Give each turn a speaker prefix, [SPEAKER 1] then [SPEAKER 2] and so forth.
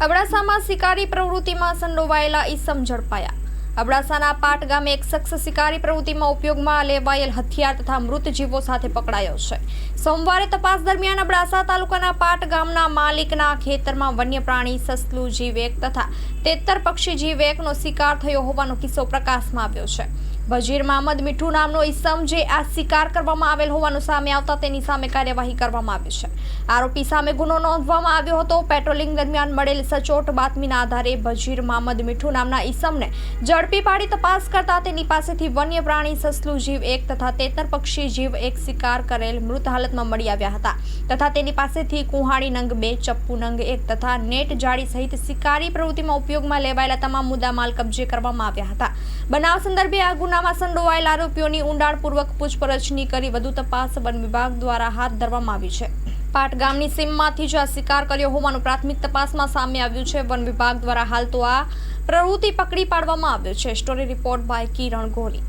[SPEAKER 1] અબડાસામાં શિકારી પ્રવૃત્તિમાં સંડોવાયેલા ઈસમ ઝડપાયા. અબડાસાના પાટ ગામે એક શખ્સ શિકારી પ્રવૃત્તિમાં ઉપયોગમાં લેવાયેલ હથિયાર તથા મૃત જીવો સાથે પકડાયો છે. સોમવારે તપાસ દરમિયાન અબડાસા તાલુકાના પાટ ગામના માલિકના ખેતરમાં વન્ય પ્રાણી સસલું જીવેક તથા તેતર પક્ષી જીવેકનો શિકાર થયો હોવાનો કિસ્સો પ્રકાશમાં આવ્યો છે. બજીર મહમદ મીઠુ નામનો ઈસમ જે આ શિકાર કરવામાં આવેલ હોવાનું સામે આવતા તેની સામે કાર્યવાહી કરવામાં આવી છે. આરોપી સામે ગુનો નોંધવામાં આવ્યો હતો. પેટ્રોલિંગ દરમિયાન મળેલ સચોટ બાતમીના આધારે વજીર મહમદ મીઠુ નામના ઈસમને ઝડપી પાડી તપાસ કરતા તેની પાસેથી વન્ય પ્રાણી, સસલું જીવ એક તથા તેતર પક્ષી જીવ એક શિકાર કરેલ મૃત હાલતમાં મળી આવ્યા હતા. તથા તેની પાસેથી કુહાડી નંગ બે, ચપ્પુ નંગ એક તથા નેટ જાળી સહિત શિકારી પ્રવૃત્તિમાં ઉપયોગમાં લેવાયેલા તમામ મુદ્દામાલ કબજે કરવામાં આવ્યા હતા. બનાવ સંદર્ભે આ ગુનામાં સંડોવાયેલ આરોપીઓની ઊંડાણપૂર્વક પૂછપરછની કરી વધુ તપાસ વન વિભાગ દ્વારા હાથ ધરવામાં આવી છે. પાટ ગામની સીમમાંથી જ આ શિકાર કર્યો હોવાનું પ્રાથમિક તપાસમાં સામે આવ્યું છે. વન વિભાગ દ્વારા હાલ તો આ પ્રવૃત્તિ પકડી પાડવામાં આવ્યો છે. Story report by Kiran Gori.